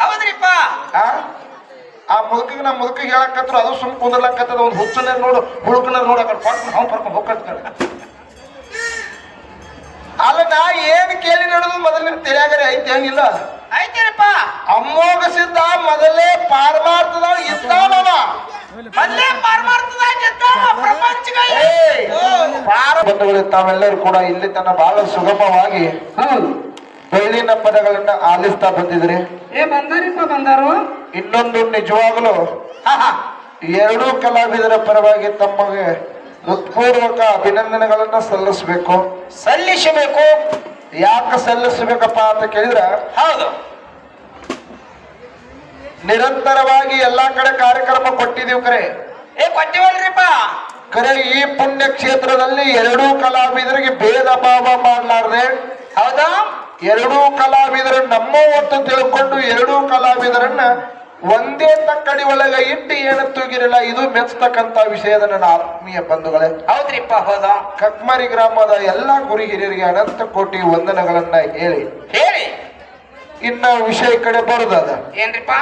ಹೌದ್ರಿಪ್ಪ. ಆ? ಆ ಮುದುಕಿಗೆ ನಮ್ಮ ಮುದುಕಿಗೆ ಹೇಳಕತ್ರು ಅದು ಸುಮ್ ಕುಂದ್ರಲಕತ್ತದ ಒಂದು ಹುಚ್ಚನ ನೋಡು ಹುಡುಕನ ನೋಡು ಆ ಕಡೆ ಕೊಟ್ಟು ಅವ್ನು ಪರ್ಕೊಂಡು ಹೋಗ್ಕಂತ ಅಲ್ಲ ನಾ ಏನ್ ಕೇಳಿ ನೋಡುದು ಮೊದಲಿನ ತಿಳಿಯಾಗರೆ ಐತೆ ಏನಿಲ್ಲ. ಐತೇನಪ್ಪ ಅಮ್ಮೋಗ ಸಿದ್ಧ ಮೊದಲೇ ಪಾರಮಾರ್ಥದ ಇದ್ದಾನವ ಮೊದ್ಲೇ ಪಾರಮಾರ್ಥದಾಗ ಇದ್ದಾವ ಪ್ರಪಂಚದಲ್ಲಿ ಏಯ್! ಪಾರ ಬಂಧುಗಳು ತಾವೆಲ್ಲರೂ ಕೂಡ ಇಲ್ಲಿ ತನ್ನ ಬಹಳ ಸುಗಮವಾಗಿ ಬೆಳ್ಳಿನ ಪದಗಳನ್ನ ಆಲಿಸ್ತಾ ಬಂದಿದ್ರಿ? ಏ ಬಂದಾರಿಪ್ಪ ಬಂದಾರು. ಇನ್ನೊಂದು ನಿಜವಾಗಲೂ ಎರಡೂ ಕಲಾವಿದರ ಪರವಾಗಿ ತಮಗೆ ಹೃತ್ಪೂರ್ವಕ ಅಭಿನಂದನೆಗಳನ್ನ ಸಲ್ಲಿಸಬೇಕು. ಸಲ್ಲಿಸಬೇಕು? ಯಾಕೆ ಸಲ್ಲಿಸಬೇಕಪ್ಪ ಅಂತ ಕೇಳಿದ್ರೆ ಹೌದು. ನಿರಂತರವಾಗಿ ಎಲ್ಲಾ ಕಡೆ ಕಾರ್ಯಕ್ರಮ ಕೊಟ್ಟಿದೀವಿ ಕರೆ. ಏ ಕೊಟ್ಟಿವಲ್ರಿಪ್ಪ. ಕರೆ ಈ ಪುಣ್ಯ ಕ್ಷೇತ್ರದಲ್ಲಿ ಎರಡೂ ಕಲಾವಿದರಿಗೆ ಭೇದ ಭಾವ ಮಾಡಲಾರ್ದೆ. ಹೌದಾ? ಎರಡೂ ಕಲಾವಿದರನ್ನ ನಮ್ಮ ಅಂತ ತಿಳ್ಕೊಂಡು ಎರಡೂ ಕಲಾವಿದರನ್ನ ಒಂದೇ ತಕ್ಕಡಿ ಒಳಗೆ ಇಟ್ಟು ಏನು ತೂಗಿರಲ್ಲ ಇದು ಮೆಚ್ಚತಕ್ಕಂತ ವಿಷಯದ ನನ್ನ ಆತ್ಮೀಯ ಬಂಧುಗಳೇ. ಹೌದ್ರಿಪ್ಪ ಹೌದ? ಕಕ್ಮರಿ ಗ್ರಾಮದ ಎಲ್ಲಾ ಗುರು ಹಿರಿಯರಿಗೆ ಅನಂತ ಕೋಟಿ ವಂದನೆಗಳನ್ನ ಹೇಳಿ. ಹೇಳಿ. ಇನ್ನ ವಿಷಯ ಕಡೆ ಬರುದದ ಏನ್ರಿಪ್ಪ?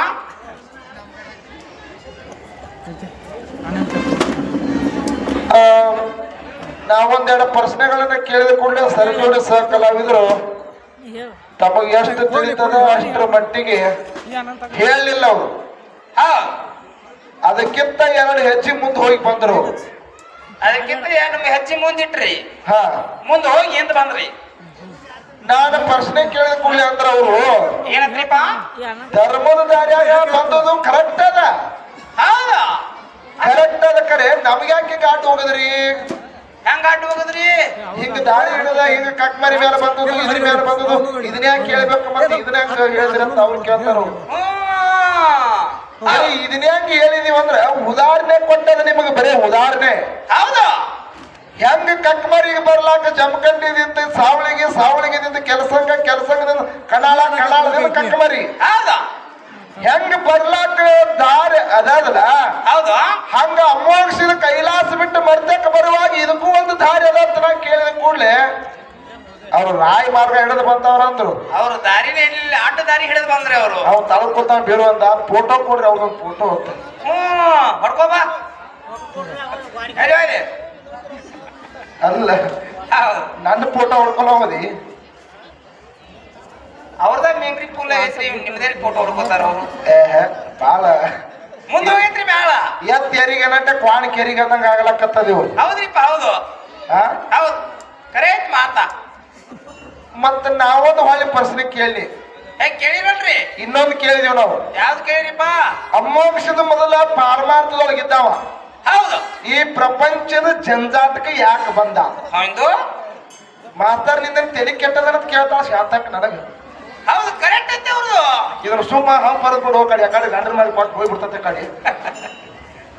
ನಾವೊಂದೆರಡು ಪ್ರಶ್ನೆಗಳನ್ನ ಕೇಳಿದ ಕೂಡಲೇ ಸರಜೋಡಿ ಸಹ ಕಲಾವಿದರು. ತಮಗೆ ಎಷ್ಟು ತಿಳಿತದ ಅಷ್ಟರ ಮಟ್ಟಿಗೆ ಹೇಳಲಿಲ್ಲ ಅವರು. ಹೌದು ಅದಕ್ಕಿಂತ ಎರಡು ಹೆಚ್ಚಿ ಮುಂದೆ ಹೋಗಿ ಬಂದ್ರು. ಅದಕ್ಕಿಂತ ನಮ್ಗೆ ಹೆಚ್ಚಿ ಮುಂದಿಟ್ರಿ ಹಾ. ಮುಂದೆ ಹೋಗಿ ಎಂತ ಬಂದ್ರಿ. ನಾನು ಪ್ರಶ್ನೆ ಕೇಳಿದ ಕೂಡಲೇ ಅಂದ್ರ ಅವರು. ಏನಂತ್ರಿಪ್ಪ ಧರ್ಮದ ದಾರಿಯಾಗ ಬಂದದು ಕರೆಕ್ಟ್ ಅದ. ಹೌದಾ? ಕರೆಕ್ಟ್ ಅದ ಕರೆ ನಮ್ಗ್ಯಾಕೆ ಗಾಟ್ ಹೋಗದ್ರಿ? ಹೆಂಗ ಅಡ್ಡ ಹೋಗದ್ರಿ? ಹಿಂಗ ದಾಳಿ ಹಿಡದ ಹಿಂಗ ಕಕ್ಮರಿ ಮೇಲೆ ಬಂದದು ಇದ್ರ ಮೇಲೆ ಬಂದದು ಇದನ್ನ ಯಾಕೆ ಕೇಳ್ಬೇಕು ಮತ್ತೆ ಇದನ್ನ ಯಾಕೆ ಹೇಳಿದ್ರಿ ಅಂತ ಅವ್ರು ಕೇಳ್ತಾರ ಅರೆ ಇದನ್ನ ಯಾಕೆ ಹೇಳಿದೀವಿ ಅಂದ್ರ ಉದಾಹರಣೆ ಕೊಟ್ಟದ ನಿಮಗೆ ಬರೇ ಉದಾಹರಣೆ. ಹೌದಾ. ಹೆಂಗ ಕಟ್ಮರಿಗೆ ಬರ್ಲಾಕ ಜಮಖಂಡಿದಿಂದ ಸಾವಳಿಗೆ ಸಾವಳಿಗೆದಿಂದ ಕೆಲಸಂಗ ಕೆಲಸಂಗದಿಂದ ಕಣಾಳ ಕಣಾಳ ಕಕ್ಮರಿ ಹೌದಾ. ಹೆಂಗ ಬರ್ಲಾಕ ದಾರಿ ಅದಾದಲ್ಲ? ಹೌದು? ಹಂಗ ಅಮೋಕ್ಷದ ಕೈಲಾಸ ಬಿಟ್ಟು ಮರ್ತಕ್ಕೆ ಬರುವಾಗ ಇದಕ್ಕೂ ಒಂದು ದಾರಿ ಅದ ಅಂತ ನಾ ಕೇಳಿದ ಕೂಡಲೇ. ಅವ್ರು ರಾಯಿ ಮಾರ್ಗ ಹಿಡಿದು ಬಂತವ್ರ ಅಂದ್ರು. ಅವ್ರು ದಾರಿನೇ ಇರ್ಲಿಲ್ಲ ಅಡ್ಡ ದಾರಿ ಹಿಡಿದು ಬಂದ್ರೆ ಅವರು. ಅವ್ರು ತಳ್ಕೊತ ಬೀರು ಅಂದ ಫೋಟೋ ಕೊಡ್ರಿ ಅವ್ರೊಂದು ಫೋಟೋ ಅಂತ ಹ್ಮ್ ಹೊಡ್ಕೋಬಾ ಅಲ್ಲ ನನ್ನ ಫೋಟೋ ಹೊಡ್ಕೊಂಡು ಹೋದಿ ಅವ್ರದ ಮೇಂಗ್ರಿ ಪುಲ್ಲ ಐತ್ರಿ ನಿಮ್ದೇ ಫೋಟೋ ಹೊಡ್ಕೋತಾರ ಅವರು. ಬಾಳ. ಮುಂದೆ ಹೋಗೈತ್ರಿ ಬಾಳ ಎತ್ ಎರಿಗೆ ನಟ ಕ್ವಾಣ ಕೆರಿಗೆ ಅಂದಂಗ ಆಗ್ಲಕತ್ತದ ಇವ್ರು. ಹೌದ್ರಿಪ್ಪ ಹೌದು? ಹೌದು. ಕರೆಕ್ಟ್ ಮಾತಾ. ಮತ್ತ ನಾವೊಂದು ಹೊಳಿ ಪ್ರಶ್ನೆ ಕೇಳಿ ಏ ಕೇಳಿರಲ್ರಿ ಇನ್ನೊಂದು ಕೇಳಿದೀವಿ ನಾವು. ಯಾವ್ದು ಕೇಳಿರಿಪ್ಪ? ಅಮೋಕ್ಷದ ಮೊದಲ ಪಾರಮಾರ್ಥದೊಳಗಿದ್ದಾವ. ಹೌದು. ಈ ಪ್ರಪಂಚದ ಜಂಜಾಟಕ್ಕೆ ಯಾಕೆ ಬಂದ? ಹೌದು. ಮಾಸ್ತರ್ನಿಂದ ತಲೆ ಕೆಟ್ಟದ ಕೇಳ್ತಾಳ ಶಾತಕ್ ನನಗ ಹೌದು ಕರೆಕ್ಟ್ ಐತೆ ಅವ್ರದ್ದು ಇದ್ರ ಸುಮ್ಮ ನಾವು ಬರೆದ್ಬಿಡು ಹೋಗಿ ಕಡೆ ಕಡೆ ಗಂಡನ ಮಾಡಿ ಕೊಟ್ಟು ಹೋಗ್ಬಿಡ್ತತೆ ಕಡೆ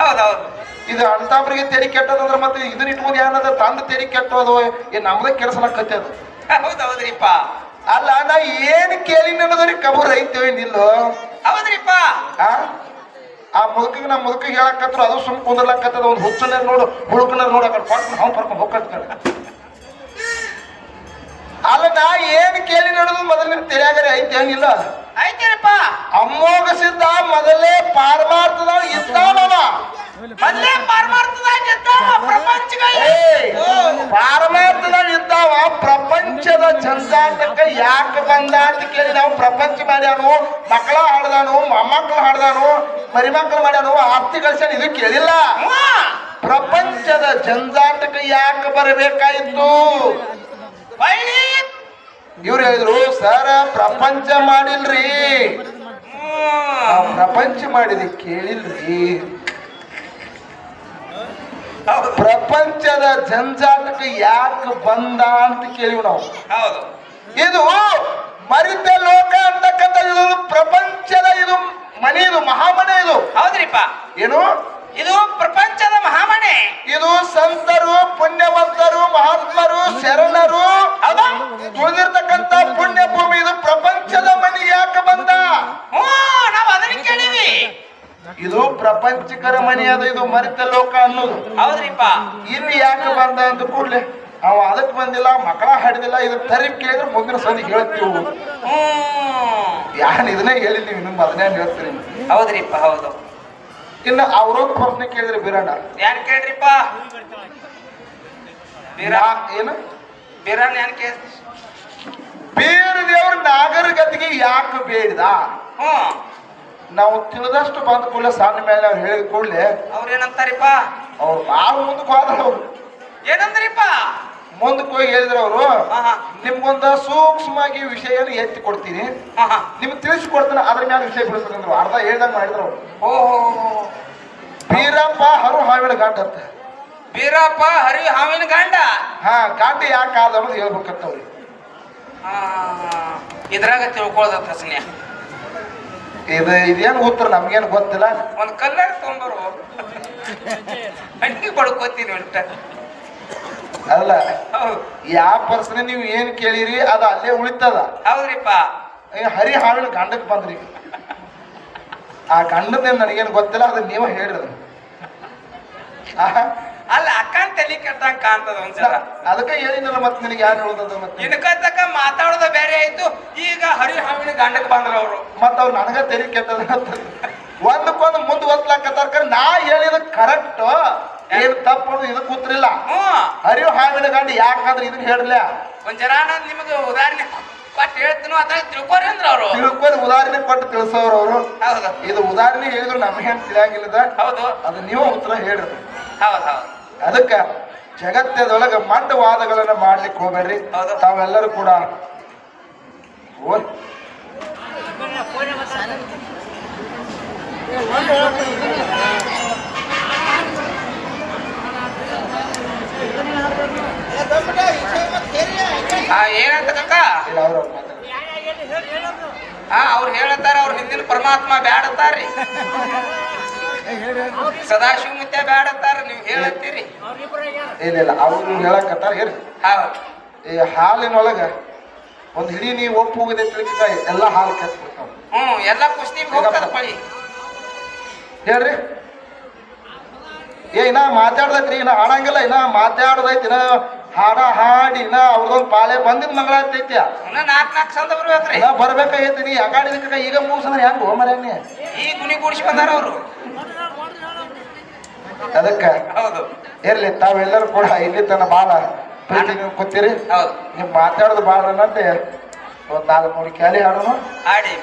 ಹೌದೌದು. ಇದು ಅಂತಬ್ರಿಗೆ ತೆರಿ ಕೆಟ್ಟದಂದ್ರೆ ಮತ್ತೆ ಇದನ್ನ ಇಟ್ಕೊಂಡು ಏನದ ತಂದ ತೆರಿ ಕೆಟ್ಟೋದು ಏನ್ ನಮ್ದ ಕತ್ತೆ ಅದು. ಹೌದೌದ್ರಿಪ್ಪ. ಅಲ್ಲ ನಾ ಏನ್ ಕೇಳಿ ಅನ್ನೋದ್ರಿ ಕಬೂರ್ ಐತೇವೆ ನಿಲ್ಲು. ಹೌದ್ರಿಪ್ಪ. ಆ? ಮುದುಕಿಗೆ ಮುದುಕ ಮುದುಕಿಗೆ ಹೇಳಕತ್ರು ಅದು ಸುಮ್ ಕುಂದ್ರಲಕ್ಕತ್ತದ ಒಂದು ಹುಚ್ಚನ ನೋಡು ಹುಡುಕನ ನೋಡು ಆ ಕಡೆ ಕೊಟ್ಟು ನಾವು ಕರ್ಕೊಂಡು ಹೋಗ್ಕಂತ ಅಲ್ಲ ನಾ ಏನ್ ಕೇಳಿ ನೋಡೋದು ಮೊದಲಿನ ತೆರೆಯಾಗರೆ ಐತೆ ಹಂಗಿಲ್ಲ ಐತೇನಪ್ಪ ಅಮ್ಮೋಗ ಸಿದ್ಧ ಮೊದಲೇ ಪಾರಮಾರ್ಥದ ಇದ್ದಾನವ ಮೊದಲೇ ಪಾರಮಾರ್ಥದಾಗ ಇದ್ದಾವ! ಪಾರಮಾರ್ಥದಾಗ ಇದ್ದಾವ ಪ್ರಪಂಚದ ಜಂಜಾಟಕ್ಕೆ ಯಾಕೆ ಬಂದ ಅಂತ ಕೇಳಿ ನಾವು ಪ್ರಪಂಚ ಮಾಡ್ಯಾನು ಮಕ್ಕಳ ಹಾಡ್ದಾನು ಮೊಮ್ಮಕ್ಕಳು ಹಾಡ್ದಾನು ಮರಿಮಕ್ಕಳು ಮಾಡ್ಯಾನು ಆಸ್ತಿ ಗಳಿಸ್ಯಾನ ಇದು ಕೇಳಿಲ್ಲ. ಪ್ರಪಂಚದ ಜಂಜಾಟಕ್ಕೆ ಯಾಕೆ ಬರಬೇಕಾಯಿತು? ಹೊಳ್ಳಿ ಇವ್ರು ಹೇಳಿದ್ರು ಸರ ಪ್ರಪಂಚ ಮಾಡಿಲ್ರಿ. ಪ್ರಪಂಚ ಮಾಡಿದ ಕೇಳಿಲ್ರಿ. ಪ್ರಪಂಚದ ಜಂಜಾಟಕ್ಕೆ ಯಾಕೆ ಬಂದ ಅಂತ ಕೇಳಿವ್ ನಾವು. ಹೌದು. ಇದು ಮರಿತ ಲೋಕ ಅಂತಕ್ಕಂಥ ಇದು ಪ್ರಪಂಚದ ಇದು ಮನೆ ಇದು ಮಹಾಮನೆ ಇದು. ಹೌದ್ರಿಪ್ಪ. ಏನು? ಇದು ಪ್ರಪಂಚದ ಮಹಾಮನೆ. ಇದು ಸಂತರು ಪುಣ್ಯವಂತರು ಮಹಾತ್ಮರು ಶರಣರು ಹೌದಾ ತುಳಿದಿರ್ತಕ್ಕಂಥ ಪುಣ್ಯ ಭೂಮಿ ಇದು ಪ್ರಪಂಚದ ಮನೆ ಯಾಕೆ ಬಂದ ಹ್ಮ್ ನಾವ್ ಅದನ್ನ ಕೇಳಿವಿ ಇದು ಪ್ರಪಂಚಿಕರ ಮನೆ ಅದ ಇದು ಮರಿತ ಲೋಕ ಅನ್ನೋದು. ಹೌದ್ರಿಪ್ಪ. ಇಲ್ಲಿ ಯಾಕೆ ಬಂದ ಅಂತ ಕೂಡ್ಲೆ ಅವ ಅದಕ್ಕೆ ಬಂದಿಲ್ಲ ಮಕ್ಕಳ ಹಾಡಿದಿಲ್ಲ ಇದ್ರ ತರಿಪ್ ಕೇಳಿದ್ರೆ ಮುಂದಿನ ಸಂದಿ ಹೇಳ್ತೀವಿ. ಯಾನ್ ಇದನ್ನೇ ಹೇಳಿ ನೀವು ಇನ್ನೊಂದು ಅದನ್ನೇ ಹೇಳ್ತೀರಿ ಹೌದ್ರಿಪ್ಪ ಹೌದು. ಇನ್ನು ಅವ್ರೊಂದು ಪ್ರಶ್ನೆ ಕೇಳಿದ್ರೆ ಬಿರಣ್ಣ ಯಾನ್ ಕೇಳ್ರಿಪ್ಪ? ಏನು? ಬಿರಣ್ಣ ಯಾನ್ ಕೇಳ್ ಬೇರೆ ದೇವ್ರ ನಾಗರಿಕತೆಗೆ ಯಾಕೆ ಬೇಡಿದ? ಹ್ಮ್. ನಾವು ತಿಳಿದಷ್ಟು ಬಂದ ಕೂಡಲೇ ಸಣ್ಣ ಮೇಲೆ ಅವ್ರು ಹೇಳಿದ ಕೂಡಲೇ ಅವ್ರೇನಂತಾರಿಪ್ಪ? ಅವ್ರು ಭಾಳ ಮುಂದಕ್ಕೆ ಹೋದ್ರ ಅವ್ರು. ಏನಂದ್ರಿಪ್ಪ? ಮುಂದಕ್ಕೆ ಹೋಗಿ ಹೇಳಿದ್ರು ಅವರು ನಿಮ್ಗೊಂದು ಸೂಕ್ಷ್ಮವಾಗಿ ವಿಷಯನ ಎತ್ತಿ ಕೊಡ್ತೀನಿ. ನಿಮ್ಗೆ ತಿಳಿಸ್ಕೊಡ್ತೀನಿ ಅದ್ರ ಮೇಲೆ ವಿಷಯ ಬಿಡಿಸ್ಬೇಕಂದ್ರು ಅರ್ಧ ಹೇಳ್ದಂಗೆ ಮಾಡಿದ್ರು ಅವ್ರು. ಓಹೋ ಬೀರಪ್ಪ ಹರು ಹಾವಿನ ಗಂಡ ಅಂತ. ಬೀರಪ್ಪ ಹರಿ ಹಾವಿನ ಗಂಡ? ಹಾ ಗಂಡ ಯಾಕೆ ಆದ ಅನ್ನೋದು ಹೇಳ್ಬೇಕಂತ ಅವ್ರಿಗೆ ಇದ್ರಾಗ ತಿಳ್ಕೊಳ್ದ ಪ್ರಶ್ನೆ ಇದು ಇದೇನು ಉತ್ತರ ನಮ್ಗೇನು ಗೊತ್ತಿಲ್ಲ. ಒಂದು ಕಲ್ಲರ್ ತೊಂಬರು ಹಂಗೆ ಬಡ್ಕೋತೀನಿ ಅಂತ. ಅಲ್ಲ ಯಾವ ಪರ್ಸನೆ ನೀವು ಏನ್ ಕೇಳಿರಿ ಅದು ಅಲ್ಲೇ ಉಳಿತದ. ಹೌದ್ರಿಪ್ಪ. ಹರಿ ಹಾಳು ಗಂಡಕ್ಕೆ ಬಂದ್ರಿ. ಆ ಗಂಡದ ನನಗೇನು ಗೊತ್ತಿಲ್ಲ ಅದು ನೀವು ಹೇಳಿರಿ ಅಲ್ಲ ಅಕ್ಕನ ತಲೆ ಕೆಟ್ಟಂಗ್ ಕಾಣ್ತದ ಒಂದ್ಸಲ. ಅದಕ್ಕೆ ಹೇಳಿದ್ನಲ್ಲ ಮತ್ತೆ ನಿನಗೆ ಯಾರು ಹೇಳೋದದ ಮತ್ತೆ ಇನ್ಕತಕ್ಕ ಮಾತಾಡೋದ ಬೇರೆ ಆಯ್ತು. ಈಗ ಹರಿಹಾವಿನ ಗಂಡಕ್ ಬಂದ್ರ ಅವರು. ಮತ್ತ ಅವ್ರು ನನಗ ತೆರಿ ಕೆಟ್ಟದ ಒಂದಕ್ಕೊಂದು ಮುಂದ್ ಒದ್ಲಾಕತ್ತಾರ ನಾ ಹೇಳಿದ ಕರೆಕ್ಟ್ ಏನ್ ತಪ್ಪು ಇದಕ್ಕೆ ಕೂತ್ರಿಲ್ಲ ಹರಿವು ಹಾವಿನ ಗಂಡ ಯಾಕಂದ್ರೆ ಇದನ್ನ ಹೇಳಿಲ್ಲ ಒಂದ್ ಜನ ನಾನು ನಿಮಗೆ ಉದಾಹರಣೆ ಕೊಟ್ಟು ಹೇಳ್ತೀನೋ ಅದ್ರಾಗ ತಿಳ್ಕೊರಿ ಅಂದ್ರ ಅವರು. ತಿಳ್ಕೊಂಡು ಉದಾಹರಣೆ ಕೊಟ್ಟು ತಿಳಿಸೋರು ಅವರು. ಹೌದು. ಇದು ಉದಾಹರಣೆ ಹೇಳಿದ್ರು ನಮಗೇನು ತಿಳಿಯಂಗಿಲ್ಲದ. ಹೌದು. ಅದು ನೀವು ಉತ್ತರ ಹೇಳಿದ್ರು ಹೌದು ಹೌದು. ಅದಕ್ಕ ಜಗತ್ತದೊಳಗ ಮಂಡವಾದಗಳನ್ನ ಮಾಡ್ಲಿಕ್ಕೆ ಹೋಗ್ಬೇಡ್ರಿ. ತಾವೆಲ್ಲರೂ ಕೂಡ ಏನಂತ ಕಕ್ಕ ಅವ್ರು. ಹಾ ಹೇಳತ್ತಾರ ಅವ್ರ ಹಿಂದಿನ ಪರಮಾತ್ಮ ಬ್ಯಾಡತ್ತಾರ್ರಿ. ಸದಾಶಿವ ಮುತ್ಯ ನೀವು ಹೇಳತ್ತೀರಿ? ಇಲ್ಲ ಇಲ್ಲ ಅವ್ರು ಹೇಳಕತ್ತಾರ ಹೇಳಿ ಹೌದು. ಈ ಹಾಲಿನೊಳಗ ಒಂದು ಹಿಡಿ ನೀವು ಒಪ್ಪು ಹೋಗಿದೆ ತಿಳ್ಕ ಎಲ್ಲ ಹಾಲು ಕೆತ್ಬಿಡ್ತಾವ. ಹ್ಮ್ ಎಲ್ಲ ಕುಸ್ತಿ ಹೋಗ್ತದ ಪಳಿ. ಹೇಳ್ರಿ. ಏ ಇನ್ನ ಮಾತಾಡ್ದೈತ್ರಿ ಇನ್ನ ಹಾಡಂಗಿಲ್ಲ ಇನ್ನ ಮಾತಾಡ್ದೈತಿ ಇನ್ನ ಹಾಡ ಹಾಡಿ ಇನ್ನ ಅವ್ರದೊಂದು ಪಾಳೆ ಬಂದಿದ್ ಮಂಗಳ ಇನ್ನ ನಾಲ್ಕು ನಾಲ್ಕು ಸಂದ ಬರ್ಬೇಕ್ರಿ. ಇನ್ನ ಬರ್ಬೇಕಾಗೈತಿ ನೀ ಯಾಕಾಡಿದಕ್ಕ ಈಗ ಮುಗಿಸಂದ್ರೆ ಹೆಂಗ್ ಹೋಮರ ಈ ಗುಣಿ ಕೂಡಿಸಿ ಬಂದಾರ ಅವರು. ಅದಕ್ಕ ಹೌದು. ಇರ್ಲಿ ತಾವೆಲ್ಲರೂ ಕೂಡ ಇಲ್ಲಿ ತನ ಬಾಳ ಪ್ರೀತಿ ಕೂತೀರಿ. ಹೌದು. ನೀವು ಮಾತಾಡೋದು ಬಾಳ ಅನ್ನಂತೆ ಒಂದ್ ನಾಲ್ಕು ಮೂರು ಕ್ಯಾಲಿ ಆಡೋಣ ಆಡಿ